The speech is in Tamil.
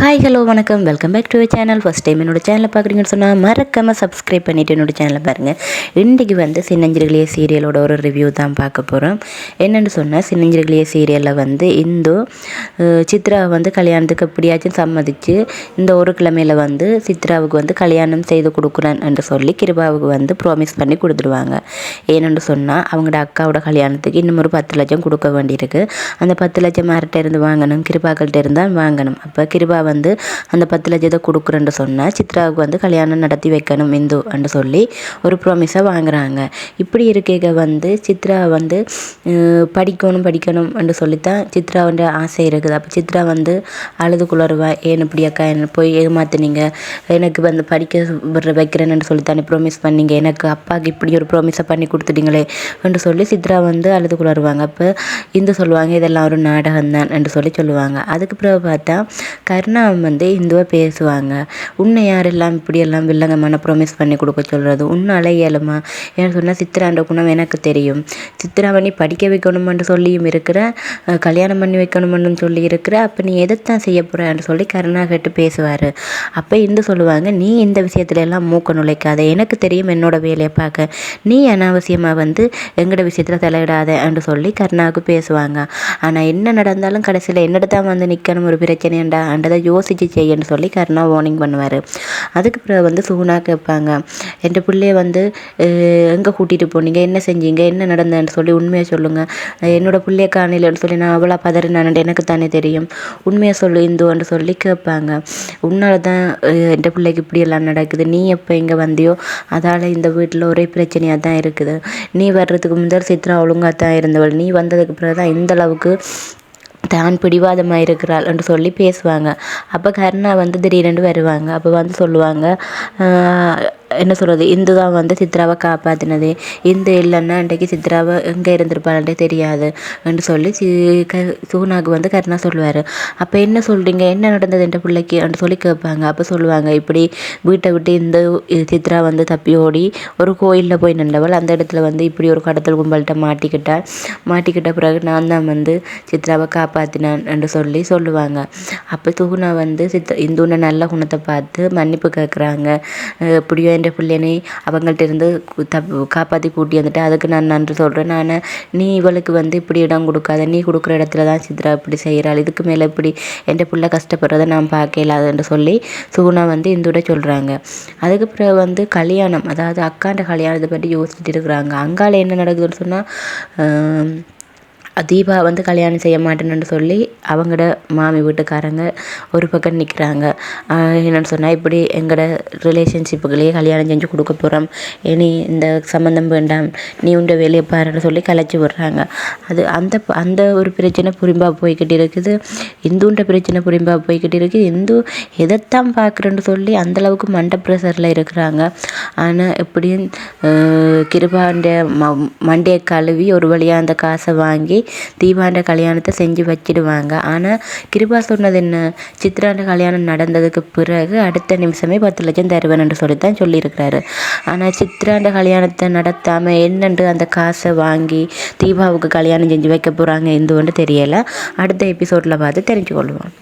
ஹாய் ஹலோ வணக்கம். Welcome back to channel first time என்னோட சேனலை பார்க்குறீங்கன்னு சொன்னால் மறக்காமல் சப்ஸ்கிரைப் பண்ணிவிட்டு என்னோட சேனலை பாருங்கள் இன்றைக்கி வந்து சின்னஞ்சிறுகளிய சீரியலோட ஒரு ரிவ்யூ தான் பார்க்க போகிறோம் என்னென்னு சொன்னால் சின்னஞ்சிறுகளிய சீரியலில் வந்து இந்து சித்ரா சித்ராவை வந்து கல்யாணத்துக்கு எப்படியாச்சும் சம்மதித்து இந்த ஒரு கிழமையில் வந்து சித்ராவுக்கு வந்து கல்யாணம் செய்து கொடுக்குறேன் என்று சொல்லி கிருபாவுக்கு வந்து ப்ராமிஸ் பண்ணி கொடுத்துடுவாங்க. ஏனென்று சொன்னால் அவங்களோட அக்காவோட கல்யாணத்துக்கு இன்னும் ஒரு பத்து லட்சம் கொடுக்க வேண்டியிருக்கு. அந்த பத்து லட்சம் யார்கிட்ட இருந்து வாங்கணும்? கிருபாக்கள்கிட்ட இருந்தால் வாங்கணும். அப்போ கிருபா வந்து அந்த பத்து லட்சத்தை கொடுக்குறேன்னு சொன்னால் சித்ராவுக்கு வந்து கல்யாணம் நடத்தி வைக்கணும் இந்து என்று சொல்லி ஒரு ப்ராமிஸை வாங்குறாங்க. இப்படி இருக்க வந்து சித்ரா வந்து படிக்கணும் படிக்கணும் என்று சொல்லித்தான் சித்ராவோட ஆசை இருக்குது. அப்போ சித்ரா வந்து அழுது குளறுவா ஏன் இப்படி அக்கா என்ன போய் ஏமாத்துனீங்க? எனக்கு வந்து படிக்க விடுற வைக்கிறேன்னு சொல்லித்தானே ப்ராமிஸ் பண்ணீங்க. எனக்கு அப்பாவுக்கு இப்படி ஒரு ப்ராமிஸை பண்ணி கொடுத்துட்டீங்களே என்று சொல்லி சித்ரா வந்து அழுது குளருவாங்க அப்போ இந்து சொல்லுவாங்க இதெல்லாம் ஒரு நாடகம் தான் என்று சொல்லி சொல்லுவாங்க. அதுக்கு பிறகு பார்த்தா கருணா வந்து இந்துவாக பேசுவாங்க. உன்னை யாரெல்லாம் இப்படியெல்லாம் வில்லங்கமான ப்ராமிஸ் பண்ணி கொடுக்க சொல்கிறது உன்னை அலையலுமா ஏன்னு சொன்னால் சித்திராண்ட குணம் எனக்கு தெரியும். சித்ராவை நீ படிக்க வைக்கணுமென்று சொல்லியும் இருக்கிற கல்யாணம் பண்ணி வைக்கணுமென்னு சொல்லி இருக்கிற அப்போ நீ எதைத்தான் செய்ய போகிறான்னு சொல்லி கருணா கேட்டு பேசுவார். அப்போ இந்து சொல்லுவாங்க நீ இந்த விஷயத்துல எல்லாம் மூக்க நுழைக்காத. எனக்கு தெரியும் என்னோட வேலையை பார்க்க நீ அனாவசியமாக வந்து எங்களோட விஷயத்தில் தலையிடாத என்று சொல்லி கருணாவுக்கு பேசுவாங்க. ஆனால் என்ன நடந்தாலும் கடைசியில் என்னோட தான் வந்து நிற்கணும் ஒரு பிரச்சனைண்டா அண்டதை யோசித்து செய்யன்னு சொல்லி கருணா வார்னிங் பண்ணுவார். அதுக்கு பிறகு வந்து சுகுணா கேட்பாங்க என் பிள்ளைய வந்து எங்கே கூட்டிகிட்டு போனீங்க? என்ன செஞ்சீங்க? என்ன நடந்ததுன்னு சொல்லி உண்மையை சொல்லுங்கள் என்னோடய பிள்ளைய காணிலன்னு சொல்லி நான் அவ்வளோ பதறினான்னு எனக்கு தானே தெரியும். உண்மையை சொல்லு இந்துன்னு சொல்லி கேட்பாங்க. உன்னால் தான் என் பிள்ளைக்கு இப்படியெல்லாம் நடக்குது. நீ எப்போ இங்கே வந்தியோ அதால் இந்த வீட்டில் ஒரே பிரச்சனையாக தான் இருக்குது. நீ வர்றதுக்கு முதல் சித்ரா ஒழுங்காக தான் இருந்தவள். நீ வந்ததுக்கு பிறகு தான் இந்த அளவுக்கு தான் பிடிவாதமாக இருக்கிறாள் என்று சொல்லி பேசுவாங்க. அப்போ கருணா வந்து திடீரென்று வருவாங்க. அப்போ வந்து சொல்லுவாங்க என்ன சொல்கிறது இந்து தான் வந்து சித்ராவை காப்பாற்றினது இந்து இல்லைன்னா அன்றைக்கு சித்ராவை எங்கே இருந்திருப்பாள்ன்றே தெரியாது என்று சொல்லி சி க சூனாக்கு வந்து கருணா சொல்லுவார். அப்போ என்ன சொல்கிறீங்க என்ன நடந்தது என்ற பிள்ளைக்கு என்று சொல்லி கேட்பாங்க. அப்போ சொல்லுவாங்க இப்படி வீட்டை விட்டு இந்த சித்ரா வந்து தப்பி ஓடி ஒரு கோயிலில் போய் நின்றவள். அந்த இடத்துல வந்து இப்படி ஒரு கடத்தல் கும்பல்கிட்ட மாட்டிக்கிட்டால் மாட்டிக்கிட்ட பிறகு நான் தான் வந்து சித்ராவை காப்பாற்றினேன் என்று சொல்லி சொல்லுவாங்க. அப்போ சுகுணா வந்து சித்த இந்துன நல்ல குணத்தை பார்த்து மன்னிப்பு கேட்குறாங்க. எப்படியோ என் பிள்ளைனை அவங்கள்ட்ட இருந்து காப்பாற்றி கூட்டி வந்துட்டேன் அதுக்கு நான் நன்றி சொல்கிறேன் நான் நீ இவளுக்கு வந்து இப்படி இடம் கொடுக்காத. நீ கொடுக்குற இடத்துல தான் சித்ரா இப்படி செய்கிறாள் இதுக்கு மேலே இப்படி என் பிள்ளை கஷ்டப்படுறதை நான் பார்க்கல என்று சொல்லி சுகுணா வந்து இந்துட சொல்கிறாங்க அதுக்கு பிறகு வந்து கல்யாணம் அதாவது அக்காண்ட கல்யாணத்தை பற்றி யோசிச்சுட்டு இருக்கிறாங்க. அங்கால என்ன நடக்குதுன்னு சொன்னால் தீபா வந்து கல்யாணம் செய்ய மாட்டேன்னு சொல்லி அவங்களோட மாமி வீட்டுக்காரங்க ஒரு பக்கம் நிற்கிறாங்க என்னென்னு சொன்னால் இப்படி எங்களோட ரிலேஷன்ஷிப்புகளையே கல்யாணம் செஞ்சு கொடுக்க போகிறோம் இனி இந்த சம்மந்தம் வேண்டாம். நீ உண்ட வேலையை பாருன்னு சொல்லி கலைச்சி விடுறாங்க. அது அந்த அந்த ஒரு பிரச்சனை புரிம்பாக போய்கிட்டு இருக்குது. இந்துன்ற பிரச்சனை புரிம்பாக போய்கிட்டு இருக்குது. இந்து எதைத்தான் பார்க்குறேன்னு சொல்லி அந்தளவுக்கு மண்ட ப்ரெஷரில் இருக்கிறாங்க. ஆனால் எப்படியும் கிருபாண்ட ம மண்டையை கழுவி ஒரு வழியாக அந்த காசை வாங்கி தீபாண்ட கல்யாணத்தை செஞ்சு வச்சிடுவாங்க. ஆனால் கிருபா சொன்னது என்ன? சித்ராண்ட கல்யாணம் நடந்ததுக்கு பிறகு அடுத்த நிமிஷமே பத்து லட்சம் தர்வணன்ட்டு சொல்லி தான் சொல்லியிருக்கிறாரு. ஆனால் சித்ராண்ட கல்யாணத்தை நடத்தாமல் என்னென்று அந்த காசை வாங்கி தீபாவுக்கு கல்யாணம் செஞ்சு வைக்க போகிறாங்க எந்துவன்னு தெரியலை. அடுத்த எபிசோடில் பார்த்து தெரிஞ்சு கொள்வோம்